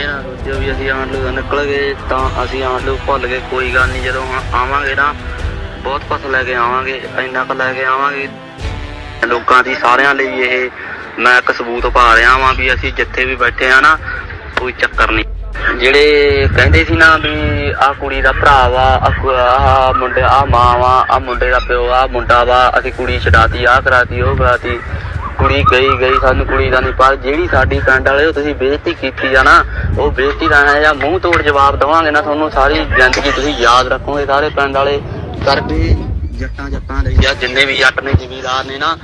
ਇਹ ਨਾ ਸੋਚਿਓ ਵੀ ਅਸੀਂ ਆਂਡਲੂ ਤੋਂ ਨਿਕਲ ਗਏ ਤਾਂ ਅਸੀਂ ਆਂਡਲੂ ਭੁੱਲ ਗਏ, ਕੋਈ ਗੱਲ ਨਹੀਂ, ਜਦੋਂ ਹੁਣ ਆਵਾਂਗੇ ਨਾ, ਬਹੁਤ ਕੁਛ ਲੈ ਕੇ ਆਵਾਂਗੇ, ਇੰਨਾ ਕੁ ਲੈ ਕੇ ਆਵਾਂਗੇ। ਲੋਕਾਂ ਦੀ ਸਾਰਿਆਂ ਲਈ ਇਹ, ਮੈਂ ਇੱਕ ਸਬੂਤ ਪਾ ਰਿਹਾ ਵਾਂ ਵੀ ਅਸੀਂ ਜਿੱਥੇ ਵੀ ਬੈਠੇ ਆ ਨਾ, ਕੋਈ ਚੱਕਰ ਨਹੀਂ। ਜਿਹੜੇ ਕਹਿੰਦੇ ਸੀ ਨਾ ਵੀ ਆਹ ਕੁੜੀ ਦਾ ਭਰਾ ਵਾ, ਆਹ ਮੁੰਡੇ ਆ ਮਾਂ ਵਾ ਆ ਮੁੰਡੇ ਦਾ ਪਿਓ ਆ ਮੁੰਡਾ ਵਾ, ਅਸੀਂ ਕੁੜੀ ਛਡਾਤੀ ਆ ਕਰਾਤੀ, ਉਹ ਕਰਾਤੀ। ਕੁੜੀ ਗਈ ਗਈ ਸਾਨੂੰ ਕੁੜੀ ਦਾ ਨਹੀਂ ਪਰ ਜਿਹੜੀ ਸਾਡੀ ਪਿੰਡ ਵਾਲੇ ਤੁਸੀਂ ਬੇਇੱਜ਼ਤੀ ਕੀਤੀ ਆ ਨਾ ਉਹ ਬੇਇੱਜ਼ਤੀ ਦਾ ਹੈ ਜਾਂ ਮੂੰਹ ਤੋੜ ਜਵਾਬ ਦਵਾਂਗੇ ਨਾ ਤੁਹਾਨੂੰ ਸਾਰੀ ਜ਼ਿੰਦਗੀ ਤੁਸੀਂ ਯਾਦ ਰੱਖੋਗੇ ਸਾਰੇ ਪਿੰਡ ਵਾਲੇ। ਕਰਕੇ ਜੱਟਾਂ ਜੱਟਾਂ ਦੇ ਜਾਂ ਜਿੰਨੇ ਵੀ ਜੱਟ ਨੇ ਜ਼ਿਮੀਦਾਰ ਨੇ ਨਾ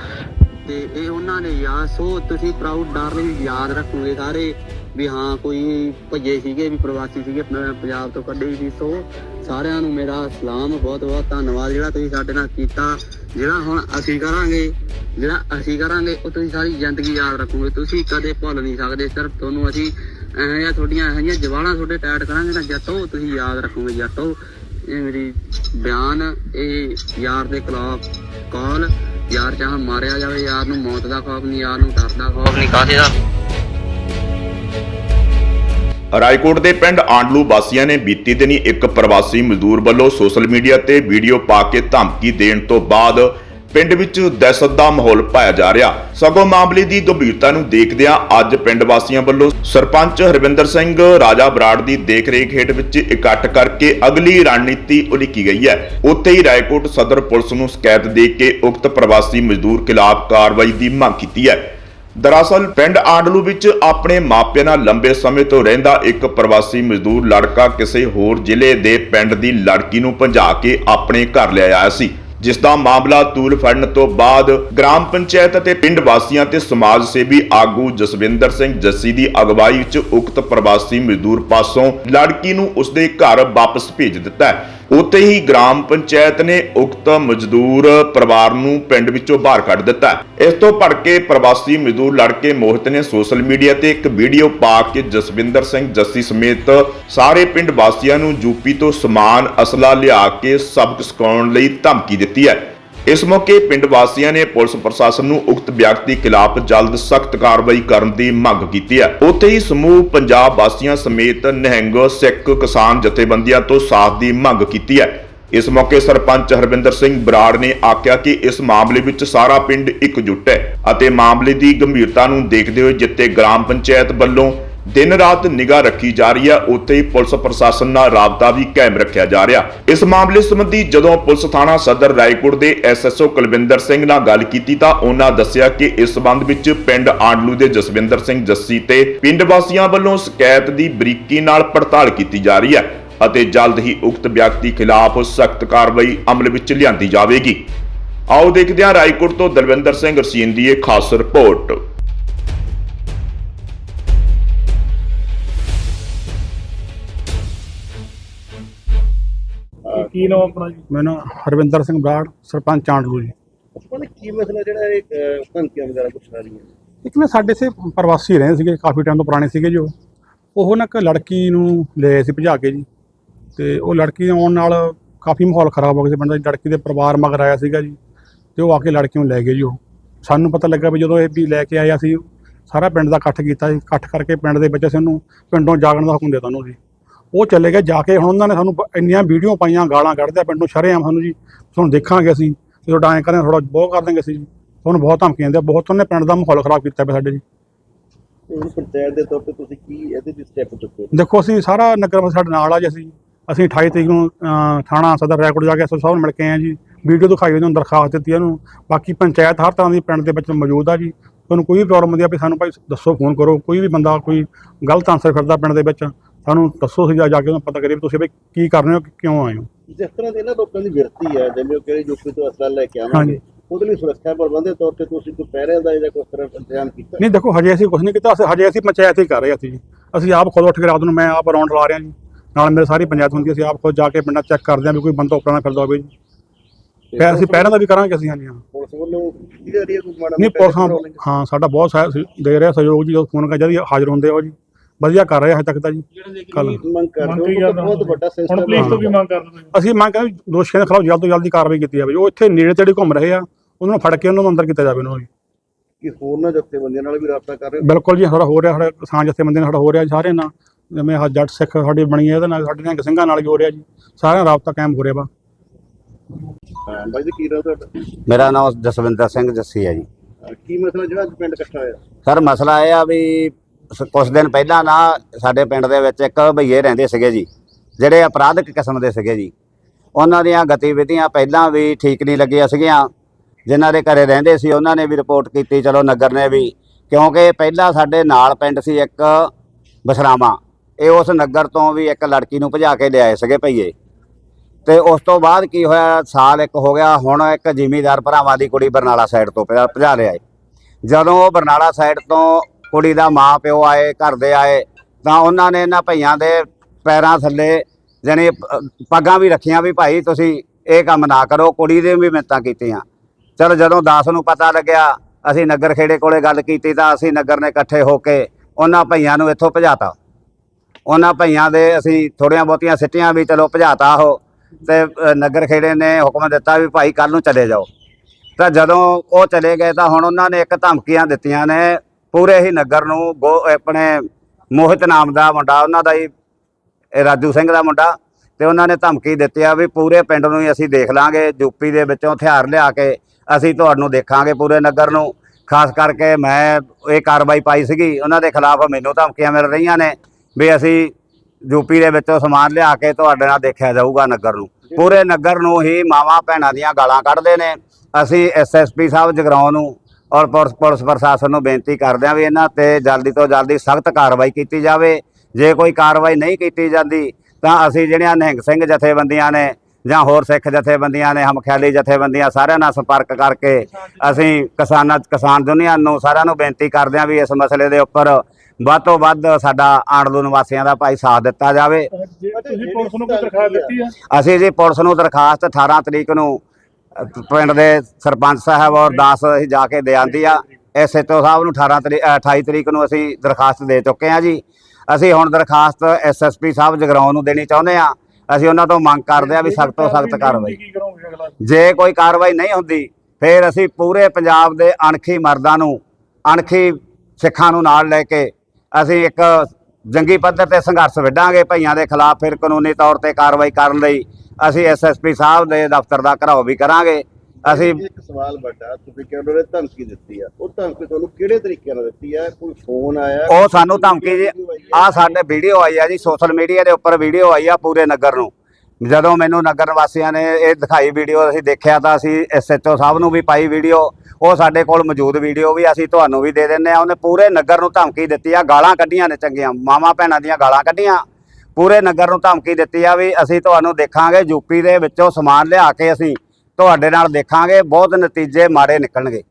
ਤੇ ਇਹ ਉਹਨਾਂ ਨੇ ਯਾਦ ਸੋ ਤੁਸੀਂ ਪ੍ਰਾਊਡ ਡਾਰਲਿੰਗ ਯਾਦ ਰੱਖੋਗੇ ਸਾਰੇ ਵੀ ਹਾਂ ਕੋਈ ਭੱਜੇ ਸੀਗੇ ਵੀ ਪ੍ਰਵਾਸੀ ਸੀਗੇ ਪੰਜਾਬ ਤੋਂ ਕੱਢੇ ਸੀ। ਸੋ ਸਾਰਿਆਂ ਨੂੰ ਮੇਰਾ ਸਲਾਮ ਬਹੁਤ ਬਹੁਤ ਧੰਨਵਾਦ ਜਿਹੜਾ ਤੁਸੀਂ ਸਾਡੇ ਨਾਲ ਕੀਤਾ। ਜਿਹੜਾ ਹੁਣ ਅਸੀਂ ਕਰਾਂਗੇ ਜਿਹੜਾ ਅਸੀਂ ਕਰਾਂਗੇ, ਉਹ ਤੁਸੀਂ ਸਾਰੀ ਜ਼ਿੰਦਗੀ ਯਾਦ ਰੱਖੋਗੇ। ਤੁਸੀਂ ਕਦੇ ਭੁੱਲ ਨਹੀਂ ਸਕਦੇ, ਸਿਰਫ ਤੁਹਾਨੂੰ ਅਸੀਂ ਇਹੋ ਤੁਹਾਡੀਆਂ, ਇਹੋ ਜਿਹੀਆਂ ਤੁਹਾਡੇ ਟੈਟ ਕਰਾਂਗੇ ਨਾ ਜੱਟੋ ਤੁਸੀਂ ਯਾਦ ਰੱਖੋਗੇ ਜੱਟੋ ਇਹ ਮੇਰੀ ਬਿਆਨ, ਇਹ ਯਾਰ ਦੇ ਖਿਲਾਫ ਕਾਲ, ਯਾਰ ਚਾਹ ਮਾਰਿਆ ਜਾਵੇ, ਯਾਰ ਨੂੰ ਮੌਤ ਦਾ ਖੌਫ ਨਹੀਂ, ਯਾਰ ਨੂੰ ਡਰ ਦਾ ਖੌਫ ਨਹੀਂ ਕਾਹਦੇ ਦਾ? ਰਾਏਕੋਟ ਦੇ ਪਿੰਡ ਆਂਡਲੂ ਵਾਸੀਆਂ ਨੇ ਬੀਤੀ ਦਿਨੀ ਇੱਕ ਪ੍ਰਵਾਸੀ ਮਜ਼ਦੂਰ ਵੱਲੋਂ ਸੋਸ਼ਲ ਮੀਡੀਆ ਤੇ ਵੀਡੀਓ ਪਾ ਕੇ ਧਮਕੀ ਦੇਣ ਤੋਂ ਬਾਅਦ ਪਿੰਡ ਵਿੱਚ ਦਹਿਸ਼ਤ ਦਾ ਮਾਹੌਲ ਪਾਇਆ ਜਾ ਰਿਹਾ। ਸਗੋਂ ਮਾਮਲੇ ਦੀ ਗੰਭੀਰਤਾ ਨੂੰ ਦੇਖਦਿਆਂ ਅੱਜ ਪਿੰਡ ਵਾਸੀਆਂ ਵੱਲੋਂ ਸਰਪੰਚ ਹਰਵਿੰਦਰ ਸਿੰਘ, ਰਾਜਾ ਬਰਾੜ ਦੀ ਦੇਖਰੇਖ ਹੇਠ ਵਿੱਚ ਇਕੱਠ ਕਰਕੇ ਅਗਲੀ ਰਣਨੀਤੀ ਉਲੀਕੀ ਗਈ ਹੈ। ਉੱਥੇ ਹੀ ਰਾਏਕੋਟ ਸਦਰ ਪੁਲਿਸ ਨੂੰ ਸ਼ਿਕਾਇਤ ਦੇ ਕੇ ਉਕਤ ਪ੍ਰਵਾਸੀ ਮਜ਼ਦੂਰ ਖਿਲਾਫ ਕਾਰਵਾਈ ਦੀ ਮੰਗ ਕੀਤੀ ਹੈ। ਦਰਅਸਲ, ਪਿੰਡ ਆਂਡਲੂ ਵਿੱਚ ਆਪਣੇ ਮਾਪਿਆਂ ਨਾਲ ਲੰਬੇ ਸਮੇਂ ਤੋਂ ਰਹਿੰਦਾ ਇੱਕ ਪ੍ਰਵਾਸੀ ਮਜ਼ਦੂਰ ਲੜਕਾ ਕਿਸੇ ਹੋਰ ਜ਼ਿਲ੍ਹੇ ਦੇ ਪਿੰਡ ਦੀ ਲੜਕੀ ਨੂੰ ਭਜਾ ਕੇ ਆਪਣੇ ਘਰ ਲੈ ਆਇਆ ਸੀ। ਜਿਸ ਦਾ ਮਾਮਲਾ ਤੂਲ ਫੜਨ ਤੋਂ ਬਾਅਦ ਗ੍ਰਾਮ ਪੰਚਾਇਤ ਅਤੇ ਪਿੰਡ ਵਾਸੀਆਂ ਤੇ ਸਮਾਜ ਸੇਵੀ ਆਗੂ ਜਸਵਿੰਦਰ ਸਿੰਘ ਜੱਸੀ ਦੀ ਅਗਵਾਈ ਵਿੱਚ ਉਕਤ ਪ੍ਰਵਾਸੀ ਮਜ਼ਦੂਰ ਪਾਸੋਂ ਲੜਕੀ ਨੂੰ ਉਸਦੇ ਘਰ ਵਾਪਸ ਭੇਜ ਦਿੱਤਾ ਹੈ। ਉੱਥੇ ਹੀ ਗ੍ਰਾਮ ਪੰਚਾਇਤ ਨੇ ਉਕਤ ਮਜ਼ਦੂਰ ਪਰਿਵਾਰ ਨੂੰ ਪਿੰਡ ਵਿੱਚੋਂ ਬਾਹਰ ਕੱਢ ਦਿੱਤਾ। ਇਸ ਤੋਂ ਭੜਕੇ ਪ੍ਰਵਾਸੀ ਮਜ਼ਦੂਰ ਲੜਕੇ ਮੋਹਿਤ ਨੇ ਸੋਸ਼ਲ ਮੀਡੀਆ ਤੇ ਇੱਕ ਵੀਡੀਓ ਪਾ ਕੇ ਜਸਵਿੰਦਰ ਸਿੰਘ ਜੱਸੀ ਸਮੇਤ ਸਾਰੇ ਪਿੰਡ ਵਾਸੀਆਂ ਨੂੰ ਯੂਪੀ ਤੋਂ ਸਮਾਨ ਅਸਲਾ ਲਿਆ ਕੇ ਸਬਕ ਸਿਖਾਉਣ ਲਈ ਧਮਕੀ ਦਿੱਤੀ ਹੈ। ਇਸ ਮੌਕੇ ਪਿੰਡ ਵਾਸੀਆਂ ਨੇ ਪੁਲਿਸ ਪ੍ਰਸ਼ਾਸਨ ਨੂੰ ਉਕਤ ਵਿਅਕਤੀ ਖਿਲਾਫ ਜਲਦ ਸਖਤ ਕਾਰਵਾਈ ਕਰਨ ਦੀ ਮੰਗ ਕੀਤੀ ਹੈ। ਉੱਥੇ ਹੀ ਸਮੂਹ ਪੰਜਾਬ ਵਾਸੀਆਂ ਸਮੇਤ ਨਿਹੰਗ ਸਿੱਖ ਕਿਸਾਨ ਜਥੇਬੰਦੀਆਂ ਤੋਂ ਸਾਥ ਦੀ ਮੰਗ ਕੀਤੀ ਹੈ। ਇਸ ਮੌਕੇ ਸਰਪੰਚ ਹਰਵਿੰਦਰ ਸਿੰਘ ਬਰਾੜ ਨੇ ਆਖਿਆ ਕਿ ਇਸ ਮਾਮਲੇ ਵਿੱਚ ਸਾਰਾ ਪਿੰਡ ਇਕਜੁੱਟ ਹੈ ਅਤੇ ਮਾਮਲੇ ਦੀ ਗੰਭੀਰਤਾ ਨੂੰ ਦੇਖਦੇ ਹੋਏ ਜਿੱਤੇ ਗ੍ਰਾਮ ਪੰਚਾਇਤ ਵੱਲੋਂ ਦਿਨ ਰਾਤ ਨਿਗਾਹ ਰੱਖੀ ਜਾ ਰਹੀ ਹੈ, ਉੱਥੇ ਹੀ ਪੁਲਿਸ ਪ੍ਰਸ਼ਾਸਨ ਨਾਲ ਰਾਬਤਾ ਵੀ ਕਾਇਮ ਰੱਖਿਆ ਜਾ ਰਿਹਾ। ਇਸ ਮਾਮਲੇ ਸੰਬੰਧੀ ਜਦੋਂ ਪੁਲਿਸ ਥਾਣਾ ਸਦਰ ਰਾਏਕੋਟ ਦੇ ਐਸਐਸਓ ਕੁਲਵਿੰਦਰ ਸਿੰਘ ਨਾਲ ਗੱਲ ਕੀਤੀ ਤਾਂ ਉਹਨਾਂ ਦੱਸਿਆ ਕਿ ਇਸ ਸਬੰਧ ਵਿੱਚ ਪਿੰਡ ਆਂਡਲੂ ਦੇ ਜਸਵਿੰਦਰ ਸਿੰਘ ਜੱਸੀ ਤੇ ਪਿੰਡ ਵਾਸੀਆਂ ਵੱਲੋਂ ਸ਼ਿਕਾਇਤ ਦੀ ਬਰੀਕੀ ਨਾਲ ਪੜਤਾਲ ਕੀਤੀ ਜਾ ਰਹੀ ਹੈ ਅਤੇ ਜਲਦ ਹੀ ਉਕਤ ਵਿਅਕਤੀ ਖਿਲਾਫ ਸਖਤ ਕਾਰਵਾਈ ਅਮਲ ਵਿੱਚ ਲਿਆਂਦੀ ਜਾਵੇਗੀ। ਆਓ ਦੇਖਦੇ ਹਾਂ ਰਾਏਕੋਟ ਤੋਂ ਦਲਵਿੰਦਰ ਸਿੰਘ ਰਸੀਨ ਦੀ ਇਹ ਖਾਸ ਰਿਪੋਰਟ। ਕੀ- ਨਾਮ ਆਪਣਾ ਜੀ? ਮੈਨੂੰ ਹਰਵਿੰਦਰ ਸਿੰਘ ਬਰਾੜ ਸਰਪੰਚ ਆਂਡਲੂ ਜੀ। ਮਤਲਬ ਕੀ ਮਸਲਾ ਜਿਹੜਾ ਇਹ ਅਹ, ਧਮਕੀਆਂ ਵਗੈਰਾ ਕੁਛ ਆ ਰਹੀਆਂ? ਇੱਕ ਨਾ ਸਾਡੇ ਸੇ ਪ੍ਰਵਾਸੀ ਰਹੇ ਸੀਗੇ ਕਾਫੀ ਟਾਈਮ ਤੋਂ ਪੁਰਾਣੇ ਸੀਗੇ ਜੋ ਉਹ। ਨਾ ਇੱਕ ਲੜਕੀ ਨੂੰ ਲੈ ਆਏ ਸੀ ਭਜਾ ਕੇ ਜੀ। ਤੇ ਉਹ ਲੜਕੀ ਆਉਣ ਨਾਲ ਕਾਫੀ ਮਾਹੌਲ ਖਰਾਬ ਹੋ ਗਿਆ ਸੀ ਪਿੰਡ ਦਾ ਲੜਕੀ ਦੇ ਪਰਿਵਾਰ ਮਗਰ ਆਇਆ ਸੀਗਾ ਜੀ। ਤੇ ਉਹ ਆ ਕੇ ਲੜਕੀ ਨੂੰ ਲੈ ਗਏ ਜੀ ਉਹ। ਸਾਨੂੰ ਪਤਾ ਲੱਗਾ ਵੀ ਜਦੋਂ ਇਹ ਵੀ ਲੈ ਕੇ ਆਏ ਅਸੀਂ ਸਾਰਾ ਪਿੰਡ ਦਾ ਇਕੱਠ ਕੀਤਾ ਜੀ। ਇਕੱਠ ਕਰਕੇ ਪਿੰਡ ਦੇ ਵਿੱਚ ਅਸੀਂ ਉਹਨੂੰ ਪਿੰਡੋਂ ਜਾਗਣ ਦਾ ਹੁਕਮ ਦਿੱਤਾ ਉਹਨੂੰ ਜੀ। ਉਹ ਚਲੇ ਗਏ ਜਾ ਕੇ ਹੁਣ ਉਹਨਾਂ ਨੇ ਸਾਨੂੰ ਬ- ਇੰਨੀਆਂ ਵੀਡੀਓ ਪਾਈਆਂ ਗਾਲਾਂ ਕੱਢਦੇ ਆ ਪਿੰਡੋਂ ਸ਼ਰੇਆਮ ਸਾਨੂੰ ਜੀ। ਤੁਹਾਨੂੰ ਦੇਖਾਂਗੇ ਅਸੀਂ। ਤੇ ਤੁਹਾਡਾ ਐਂ ਕਰਾਂ ਥੋੜਾ ਬਹੁਤ ਕਰ ਦਾਂਗੇ ਅਸੀਂ ਜੀ। ਤੁਹਾਨੂੰ ਬਹੁਤ ਧਮਕੀਆਂ ਦਿੰਦੇ ਆ। ਬਹੁਤ ਉਹਨੇ ਪਿੰਡ ਦਾ ਮਾਹੌਲ ਖਰਾਬ ਕੀਤਾ ਪਿਆ ਸਾਡੇ ਜੀ। ਹੁਣ ਪੰਚਾਇਤ ਦੇ ਤੌਰ ਤੇ ਤੁਸੀਂ ਕੀ ਇਹਦੇ ਦੀ ਸਟੈਪ ਚੁੱਕੇ ਹੋ? ਦੇਖੋ ਅਸੀਂ ਸਾਰਾ ਨਗਰ ਸਾਡੇ ਨਾਲ ਆ ਜੀ ਅਸੀਂ। ਅਸੀਂ 28 ਤਰੀਕ ਨੂੰ ਅਹ, ਥਾਣਾ ਸਦਰ ਰੈਕੋਰਡ ਜਾ ਕੇ ਐਸਓ ਸਾਹਿਬ ਨੂੰ ਮਿਲ ਕੇ ਆਏ ਹਾਂ ਜੀ। ਵੀਡੀਓ ਦਿਖਾਈ ਉਹਨੂੰ ਦਰਖਾਸਤ ਦਿੱਤੀ ਉਹਨੂੰ। ਬਾਕੀ ਪੰਚਾਇਤ ਹਰ ਤਰ੍ਹਾਂ ਦੀ ਪਿੰਡ ਦੇ ਵਿੱਚ ਮੌਜੂਦ ਆ ਜੀ। ਤੁਹਾਨੂੰ ਕੋਈ ਵੀ ਪ੍ਰੋਬਲਮ ਹੁੰਦੀ ਆ ਵੀ ਸਾਨੂੰ ਭਾਈ ਦੱਸੋ ਫੋਨ ਕਰੋ। ਕੋਈ ਵੀ ਬੰਦਾ ਕੋਈ ਗਲਤ ਆਨਸਰ ਫਿਰਦਾ ਪਿੰਡ ਦੇ ਵਿੱਚ। ਸਾਨੂੰ ਦੱਸੋ ਅਸੀਂ ਜਾ ਕੇ ਉਹਨੂੰ ਪਤਾ ਕਰੀਏ ਵੀ ਤੁਸੀਂ ਵੀ ਕੀ ਕਰ ਰਹੇ ਹੋ ਕਿਉਂ ਆਏ ਹੋ? ਜਿਸ ਤਰ੍ਹਾਂ ਦੇ ਨਾ ਲੋਕਾਂ ਦੀ ਵਿਰਤੀ ਹੈ ਜਿਵੇਂ ਉਹ ਕਹਿੰਦੇ ਯੂਪੀ ਤੋਂ ਅਸਲਾ ਲੈ ਕੇ ਆਵਾਂਗੇ। ਉਹਦੇ ਲਈ ਸੁਰੱਖਿਆ ਪ੍ਰਬੰਧ ਦੇ ਤੌਰ ਤੇ ਤੁਸੀਂ ਕੋਈ ਪਹਿਰਿਆਂ ਦਾ ਜਾਂ ਕੋਈ ਤਰ੍ਹਾਂ ਇੰਤਜ਼ਾਮ ਕੀਤਾ? ਨਹੀਂ ਦੇਖੋ ਹਜੇ ਅਸੀਂ ਕੁਝ ਨਹੀਂ ਕੀਤਾ ਅਸੀਂ ਹਜੇ ਅਸੀਂ ਪੰਚਾਇਤ ਹੀ ਕਰ ਰਹੇ ਅਸੀਂ ਜੀ। ਅਸੀਂ ਆਪ ਖੁਦ ਉੱਠ ਕੇ ਰਾਤ ਨੂੰ ਮੈਂ ਆਪ ਰੌਂਡ ਲਾ ਰਿਹਾ ਜੀ। ਨਾਲ ਮੇਰੇ ਸਾਰੀ ਪੰਚਾਇਤ ਹੁੰਦੀ ਅਸੀਂ ਆਪ ਖੁਦ ਜਾ ਕੇ ਪਿੰਡਾਂ ਚੈੱਕ ਕਰਦੇ ਹਾਂ ਵੀ ਕੋਈ ਬੰਦਾ ਉਪਰਾਂ ਫਿਰਦਾ ਹੋਵੇ ਜੀ। ਫਿਰ ਅਸੀਂ ਪਹਿਲਾਂ ਦਾ ਵੀ ਕਰਾਂਗੇ ਅਸੀਂ ਹਾਂਜੀ ਹਾਂ। ਪੁਲਿਸ ਵੱਲੋਂ ਕੀ ਕਰ ਰਹੀ ਹੈ ਕੋਈ ਮਾੜਾ ਨਹੀਂ ਪੁਲਿਸ ਹਾਂ- ਸਾਡਾ ਬਹੁਤ ਸਹਿ- ਦੇ ਰਿਹਾ ਸਹਿਯੋਗ ਜੀ ਫੋਨ ਕਰ ਜਦ ਹਾਜ਼ਰ ਹੁੰਦੇ ਹੋ ਜੀ। ਵਧੀਆ ਕਰ ਰਹੇ ਹਜੇ ਤੱਕ ਤਾਂ ਜੀ। ਕੱਲ ਮੰਗ ਕਰਦੇ ਹੋ? ਬਹੁਤ ਵੱਡਾ ਹੁਣ ਸਿਸਟਮ ਪੁਲਿਸ ਤੋਂ ਕੀ ਮੰਗ ਕਰਦੇ ਤੁਸੀਂ ਅਸੀਂ ਮੰਗ ਕਰਦੇ ਹਾਂ ਵੀ ਦੋਸ਼ੀਆਂ ਦੇ ਖਿਲਾਫ ਜਲਦ ਤੋਂ ਜਲਦੀ ਕਾਰਵਾਈ ਕੀਤੀ ਜਾਵੇ। ਉਹ ਇੱਥੇ ਨੇੜੇ ਤੇੜੇ ਘੁੰਮ ਰਹੇ ਆ ਉਹਨਾਂ ਨੂੰ ਫੜ ਕੇ ਉਹਨਾਂ ਨੂੰ ਅੰਦਰ ਕੀਤਾ ਜਾਵੇ ਉਹਨਾਂ ਨੂੰ ਜੀ। ਕਿ ਹੋਰ ਨਾ ਜਥੇਬੰਦੀਆਂ ਨਾਲ ਵੀ ਰਾਬਤਾ ਕਰ ਰਹੇ ਹੋ? ਬਿਲਕੁਲ ਜੀ ਸਾਡਾ ਹੋ ਰਿਹਾ ਸਾਡਾ ਕਿਸਾਨ ਜਥੇਬੰਦੀ ਨਾਲ ਸਾਡਾ ਹੋ ਰਿਹਾ ਜੀ ਸਾਰਿਆਂ ਨਾਲ। ਜਿਵੇਂ ਆਹ ਜੱਟ ਸਿੱਖ ਸਾਡੀ ਬਣੀ ਹੈ ਇਹਦੇ ਨਾਲ ਸਾਡੇ ਨਾਲ ਸਿੰਘਾਂ ਨਾਲ ਵੀ ਹੋ ਰਿਹਾ ਜੀ। ਸਾਰਿਆਂ ਰਾਬਤਾ ਕਾਇਮ ਹੋ ਰਿਹਾ ਵਾ। ਹਾਂ ਬਾਈ ਜੀ ਕੀ ਨਾਮ ਤੁਹਾਡਾ? ਮੇਰਾ ਨਾਮ ਜਸਵਿੰਦਰ ਸਿੰਘ ਜੱਸੀ ਹੈ ਜੀ। ਅਹ ਕੀ ਮਸਲਾ ਜਿਹੜਾ ਅੱਜ ਪਿੰਡ ਇਕੱਠਾ ਹੋਇਆ? ਸਰ ਮਸਲਾ ਇਹ ਆ ਵੀ ਸ- ਕੁਛ ਦਿਨ ਪਹਿਲਾਂ ਨਾ ਸਾਡੇ ਪਿੰਡ ਦੇ ਵਿੱਚ ਇੱਕ ਭਈਏ ਰਹਿੰਦੇ ਸੀਗੇ ਜੀ, ਜਿਹੜੇ ਅਪਰਾਧਿਕ ਕਿਸਮ ਦੇ ਸੀਗੇ ਜੀ। ਉਹਨਾਂ ਦੀਆਂ ਗਤੀਵਿਧੀਆਂ ਪਹਿਲਾਂ ਵੀ ਠੀਕ ਨਹੀਂ ਲੱਗੀਆਂ ਸੀਗੀਆਂ। ਜਿਨ੍ਹਾਂ ਦੇ ਘਰੇ ਰਹਿੰਦੇ ਸੀ, ਉਹਨਾਂ ਨੇ ਵੀ ਰਿਪੋਰਟ ਕੀਤੀ, ਚਲੋ ਨਗਰ ਨੇ ਵੀ। ਕਿਉਂਕਿ ਪਹਿਲਾਂ ਸਾਡੇ ਨਾਲ ਪਿੰਡ ਸੀ ਇੱਕ ਬਸਰਾਵਾਂ। ਇਹ ਉਸ ਨਗਰ ਤੋਂ ਵੀ ਇੱਕ ਲੜਕੀ ਨੂੰ ਭਜਾ ਕੇ ਲਿਆਏ ਸੀਗੇ ਭਈਏ। ਤੇ ਉਸ ਤੋਂ ਬਾਅਦ ਕੀ ਹੋਇਆ, ਸਾਲ ਇੱਕ ਹੋ ਗਿਆ, ਹੁਣ ਇੱਕ ਜ਼ਿਮੀਦਾਰ ਭਰਾਵਾਂ ਦੀ ਕੁੜੀ ਬਰਨਾਲਾ ਸਾਈਡ ਤੋਂ ਭਜਾ ਭਜਾ ਲਿਆ ਏ ਜਦੋਂ ਉਹ ਬਰਨਾਲਾ ਸਾਈਡ ਤੋਂ ਕੁੜੀ ਦਾ ਮਾਂ ਪਿਓ ਆਏ, ਘਰ ਦੇ ਆਏ, ਤਾਂ ਉਹਨਾਂ ਨੇ ਇਹਨਾਂ ਭਈਆਂ ਦੇ ਪੈਰਾਂ ਥੱਲੇ ਜਾਣੀ ਪੱਗਾਂ ਵੀ ਰੱਖੀਆਂ ਵੀ ਭਾਈ ਤੁਸੀਂ ਇਹ ਕੰਮ ਨਾ ਕਰੋ, ਕੁੜੀ ਦੇ ਵੀ ਮਿੰਤਾਂ ਕੀਤੀਆਂ। ਚਲ ਜਦੋਂ ਦਾਸ ਨੂੰ ਪਤਾ ਲੱਗਿਆ, ਅਸੀਂ ਨਗਰ ਖੇੜੇ ਕੋਲੇ ਗੱਲ ਕੀਤੀ ਤਾਂ ਅਸੀਂ ਨਗਰ ਨੇ ਇਕੱਠੇ ਹੋ ਕੇ ਉਹਨਾਂ ਭਈਆਂ ਨੂੰ ਇੱਥੋਂ ਭਜਾਤਾ। ਉਹਨਾਂ ਭਈਆਂ ਦੇ ਅਸੀਂ ਥੋੜੀਆਂ ਬਹੁਤੀਆਂ ਸਿੱਟੀਆਂ ਵੀ ਚਲੋ ਭਜਾਤਾ ਉਹ, ਤੇ ਨਗਰ ਖੇੜੇ ਨੇ ਹੁਕਮ ਦਿੱਤਾ ਵੀ ਭਾਈ ਕੱਲ ਨੂੰ ਚਲੇ ਜਾਓ। ਤਾਂ ਜਦੋਂ ਉਹ ਚਲੇ ਗਏ ਤਾਂ ਹੁਣ ਉਹਨਾਂ ਨੇ ਇੱਕ ਧਮਕੀਆਂ ਦਿੱਤੀਆਂ ਨੇ ਪੂਰੇ ਹੀ ਨਗਰ ਨੂੰ ਗੋ ਆਪਣੇ ਮੋਹਿਤ ਨਾਮ ਦਾ ਮੁੰਡਾ, ਉਹਨਾਂ ਦਾ ਹੀ, ਇਹ ਰਾਜੂ ਸਿੰਘ ਦਾ ਮੁੰਡਾ, ਤੇ ਉਹਨਾਂ ਨੇ ਧਮਕੀ ਦਿੱਤੀ ਆ ਵੀ ਪੂਰੇ ਪਿੰਡ ਨੂੰ ਹੀ ਅਸੀਂ ਦੇਖ ਲਾਂਗੇ ਯੂਪੀ ਦੇ ਵਿੱਚੋਂ ਹਥਿਆਰ ਲਿਆ ਕੇ ਅਸੀਂ ਤੁਹਾਨੂੰ ਦੇਖਾਂਗੇ ਪੂਰੇ ਨਗਰ ਨੂੰ। ਖਾਸ ਕਰਕੇ ਮੈਂ ਇਹ ਕਾਰਵਾਈ ਪਾਈ ਸੀਗੀ, ਉਹਨਾਂ ਦੇ ਖਿਲਾਫ ਮੈਨੂੰ ਧਮਕੀਆਂ ਮਿਲ ਰਹੀਆਂ ਨੇ ਵੀ ਅਸੀਂ ਯੂਪੀ ਦੇ ਵਿੱਚੋਂ ਸਮਾਨ ਲਿਆ ਕੇ ਤੁਹਾਡੇ ਨਾਲ ਦੇਖਿਆ ਜਾਊਗਾ ਨਗਰ ਨੂੰ। ਪੂਰੇ ਨਗਰ ਨੂੰ ਹੀ ਮਾਵਾਂ ਭੈਣਾਂ ਦੀਆਂ ਗਾਲਾਂ ਕੱਢਦੇ ਨੇ। ਅਸੀਂ ਐਸਐਸਪੀ ਸਾਹਿਬ ਜਗਰਾਉਂ ਨੂੰ ਔਰ ਪੁਲਿਸ ਪੁਲਿਸ ਪ੍ਰਸ਼ਾਸਨ ਨੂੰ ਬੇਨਤੀ ਕਰਦੇ ਹਾਂ ਵੀ ਇਹਨਾਂ ਤੇ ਜਲਦੀ ਤੋਂ ਜਲਦੀ ਸਖਤ ਕਾਰਵਾਈ ਕੀਤੀ ਜਾਵੇ। ਜੇ ਕੋਈ ਕਾਰਵਾਈ ਨਹੀਂ ਕੀਤੀ ਜਾਂਦੀ ਤਾਂ ਅਸੀਂ ਜਿਹੜੀਆਂ ਨਿਹੰਗ ਸਿੰਘ ਜਥੇਬੰਦੀਆਂ ਨੇ ਜਾਂ ਹੋਰ ਸਿੱਖ ਜਥੇਬੰਦੀਆਂ ਨੇ ਹਮਖਿਆਲੀ ਜਥੇਬੰਦੀਆਂ ਸਾਰਿਆਂ ਨਾਲ ਸੰਪਰਕ ਕਰਕੇ ਅਸੀਂ ਕਿਸਾਨਾਂ ਕਿਸਾਨ ਦੁਨੀਆ ਨੂੰ ਸਾਰਿਆਂ ਨੂੰ ਬੇਨਤੀ ਕਰਦੇ ਹਾਂ ਵੀ ਇਸ ਮਸਲੇ ਦੇ ਉੱਪਰ ਵੱਧ ਤੋਂ ਵੱਧ ਸਾਡਾ ਆਂਡਲੂ ਨਿਵਾਸੀਆਂ ਦਾ ਭਾਈ ਸਾਥ ਦਿੱਤਾ ਜਾਵੇ। ਤੁਸੀਂ ਪੁਲਿਸ ਨੂੰ ਕੋਈ ਦਰਖਾਸਤ ਦਿੱਤੀ ਹੈ? ਅਸੀਂ ਜੀ ਪੁਲਿਸ ਨੂੰ ਦਰਖਾਸਤ 18 ਤਰੀਕ ਨੂੰ ਪਿੰਡ ਦੇ ਸਰਪੰਚ ਸਾਹਿਬ ਔਰ ਦਾਸ ਅਸੀਂ ਜਾ ਕੇ ਦੇ ਆਂਦੀ ਆ। ਐਸਐਚਓ ਸਾਹਿਬ ਨੂੰ 18 ਤਰੀਕ 28 ਤਰੀਕ ਨੂੰ ਅਸੀਂ ਦਰਖਾਸਤ ਦੇ ਚੁੱਕੇ ਆ ਜੀ। ਅਸੀਂ ਹੁਣ ਦਰਖਾਸਤ ਐਸਐਸਪੀ ਸਾਹਿਬ ਜਗਰਾਉਂ ਨੂੰ ਦੇਣੀ ਚਾਹੁੰਦੇ ਆ। ਅਸੀਂ ਉਹਨਾਂ ਤੋਂ ਮੰਗ ਕਰਦੇ ਆ ਵੀ ਸਖਤ ਤੋਂ ਸਖਤ ਕਾਰਵਾਈ। ਜੇ ਕੋਈ ਕਾਰਵਾਈ ਨਹੀਂ ਹੁੰਦੀ, ਫਿਰ ਅਸੀਂ ਪੂਰੇ ਪੰਜਾਬ ਦੇ ਅਣਖੀ ਮਰਦਾਂ ਨੂੰ, ਅਣਖੀ ਸਿੱਖਾਂ ਨੂੰ ਨਾਲ ਲੈ ਕੇ ਅਸੀਂ ਇੱਕ ਜੰਗੀ ਪੱਧਰ ਤੇ ਸੰਘਰਸ਼ ਵਿੱਢਾਂਗੇ ਭਈਆਂ ਦੇ ਖਿਲਾਫ ਫਿਰ ਕਾਨੂੰਨੀ ਤੌਰ ਤੇ ਕਾਰਵਾਈ ਕਰਨ ਲਈ ਅਸੀਂ ਐਸਐਸਪੀ ਸਾਹਿਬ ਦੇ ਦਫ਼ਤਰ ਦਾ ਘਰਾਓ ਵੀ ਕਰਾਂਗੇ। ਅਸੀਂ ਇੱਕ ਸਵਾਲ ਵੱਡਾ ਤੁਸੀਂ ਕਿ ਉਹਨਾਂ ਨੇ ਧਮਕੀ ਦਿੱਤੀ ਆ। ਉਹ ਧਮਕੀ ਤੁਹਾਨੂੰ ਕਿਹੜੇ ਤਰੀਕੇ ਨਾਲ ਦਿੱਤੀ ਆ? ਕੋਈ ਫੋਨ ਆਇਆ? ਉਹ ਸਾਨੂੰ ਧਮਕੀ ਜੀ ਆ? ਸਾਡੇ ਵੀਡੀਓ ਆਈ ਆ ਜੀ ਸੋਸ਼ਲ ਮੀਡੀਆ ਦੇ ਉੱਪਰ ਵੀਡੀਓ ਆਈ ਆ ਪੂਰੇ ਨਗਰ ਨੂੰ। ਜਦੋਂ ਮੈਨੂੰ ਨਗਰ ਵਾਸੀਆਂ ਨੇ ਇਹ ਦਿਖਾਈ ਵੀਡੀਓ ਅਸੀਂ ਦੇਖਿਆ ਤਾਂ ਅਸੀਂ ਐਸਐਚਓ ਸਾਹਿਬ ਨੂੰ ਵੀ ਪਾਈ ਵੀਡੀਓ, ਉਹ ਸਾਡੇ ਕੋਲ ਮੌਜੂਦ ਵੀਡੀਓ ਵੀ ਅਸੀਂ ਤੁਹਾਨੂੰ ਵੀ ਦੇ ਦਿੰਨੇ ਆ ਉਹਨੇ ਪੂਰੇ ਨਗਰ ਨੂੰ ਧਮਕੀ ਦਿੱਤੀ ਆ, ਗਾਲਾਂ ਕੱਢੀਆਂ ਨੇ ਚੰਗੀਆਂ, ਮਾਵਾਂ ਭੈਣਾਂ ਦੀਆਂ ਗਾਲਾਂ ਕੱਢੀਆਂ। ਪੂਰੇ ਨਗਰ ਨੂੰ ਧਮਕੀ ਦਿੱਤੀ ਆ ਵੀ ਅਸੀਂ ਤੁਹਾਨੂੰ ਦੇਖਾਂਗੇ ਯੂਪੀ ਦੇ ਵਿੱਚੋਂ ਸਮਾਨ ਲਿਆ ਕੇ ਅਸੀਂ ਤੁਹਾਡੇ ਨਾਲ ਦੇਖਾਂਗੇ, ਬਹੁਤ ਨਤੀਜੇ ਮਾੜੇ ਨਿਕਲਣਗੇ।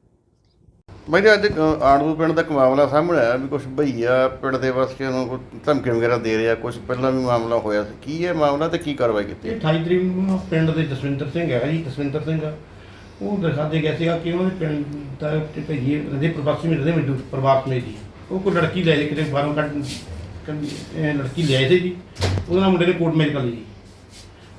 ਬਾਈ ਜੀ ਅੱਜ ਅ, ਆੜੂ ਪਿੰਡ ਦਾ ਇੱਕ ਮਾਮਲਾ ਸਾਹਮਣੇ ਆਇਆ ਵੀ ਕੁਝ ਭਈਆ ਪਿੰਡ ਦੇ ਵਾਸੀਆਂ ਨੂੰ ਕੋਈ ਧਮਕੀ ਵਗੈਰਾ ਦੇ ਰਿਹਾ ਕੁਝ ਪਹਿਲਾਂ ਵੀ ਮਾਮਲਾ ਹੋਇਆ ਸੀ। ਕੀ ਹੈ ਮਾਮਲਾ ਤੇ ਕੀ ਕਾਰਵਾਈ ਕੀਤੀ? ਇਹ 28 ਤਰੀਕ ਨੂੰ ਪਿੰਡ ਦੇ ਜਸਵਿੰਦਰ ਸਿੰਘ ਹੈਗਾ ਜੀ ਜਸਵਿੰਦਰ ਸਿੰਘ ਉਹ ਦਰਖਾਸਤ ਦੇ ਗਿਆ ਸੀਗਾ ਕਿ ਉਹਨਾਂ ਦੇ ਪਿੰਡ ਦਾ ਤੇ ਭਈਏ ਰਦੇ ਪ੍ਰਵਾਸੀ ਮਿਲਦੇ ਮਜ਼ਦੂਰ ਪਰਿਵਾਰ ਸਮੇਤ ਜੀ ਉਹ ਕੋਈ ਲੜਕੀ ਲੈ ਜੇ ਕਿਤੇ ਬਾਹਰੋਂ ਕੱਢ ਲੜਕੀ ਲਿਆਏ ਸੀ ਜੀ। ਉਹਦਾ ਨਾਲ ਮੁੰਡੇ ਨੇ ਕੋਰਟ ਮੈਰਿਜ ਕਰ ਲਈ ਜੀ।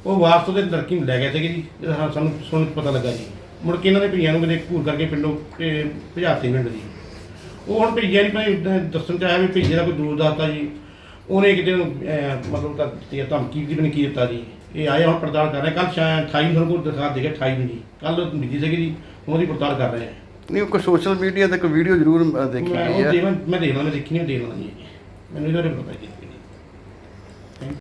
ਉਹ ਵਾਪਸ ਉਹਦੇ ਲੜਕੀ ਨੂੰ ਲੈ ਗਏ ਸੀਗੇ ਜੀ ਇਹ ਹਾਂ ਸਾਨੂੰ ਸੁਣ ਪਤਾ ਲੱਗਾ ਜੀ। ਮੁੜ ਕੇ ਇਹਨਾਂ ਦੇ ਭਈਆਂ ਨੂੰ ਕਿਤੇ ਘੂਰ ਕਰਕੇ ਪਿੰਡੋਂ ਤੇ ਭਜਾਤੀ ਪਿੰਡ ਜੀ ਉਹ ਹੁਣ ਭਈਆ ਨਹੀਂ ਭਾਈ ਏਦਾਂ ਦੱਸਣ ਚ ਆਇਆ ਵੀ ਭਈਏ ਦਾ ਕੋਈ ਦੋਸਤ ਦੱਸਦਾ ਜੀ। ਉਹਨੇ ਕਿਤੇ ਨੂੰ ਅਹ, ਮਤਲਬ ਤਾਂ ਦਿੱਤੀ ਆ, ਧਮਕੀ ਦੀ ਨਹੀਂ ਕੀ ਦਿੱਤਾ ਜੀ। ਇਹ ਆਏ ਹੁਣ ਪੜਤਾਲ ਕਰ ਰਹੇ ਕੱਲ ਸ਼ਾਇਦ 28 ਨੂੰ ਕੋਲ ਦਿਖਾ ਦੇਗਾ 28 ਨੂੰ ਜੀ। ਕੱਲ ਮਿਲੀ ਸੀਗੀ ਜੀ ਹੁਣ ਉਹਦੀ ਪੜਤਾਲ ਕਰ ਰਹੇ ਆ। ਨਹੀਂ ਕੋਈ ਸੋਸ਼ਲ ਮੀਡੀਆ ਤੇ ਕੋਈ ਵੀਡੀਓ ਜ਼ਰੂਰ ਅ, ਦੇਖੀ ਮੈਂ ਗਈ ਉਹ ਹੈ। ਮੈਂ ਦੇਖ ਲਾਂ ਮੈਂ ਦੇਖੀ ਨਹੀਂ ਦੇਖ ਲਾਂ ਜੀ। ਮੈਨੂੰ ਇਹਦੇ ਬਾਰੇ ਪਤਾ ਜੀ।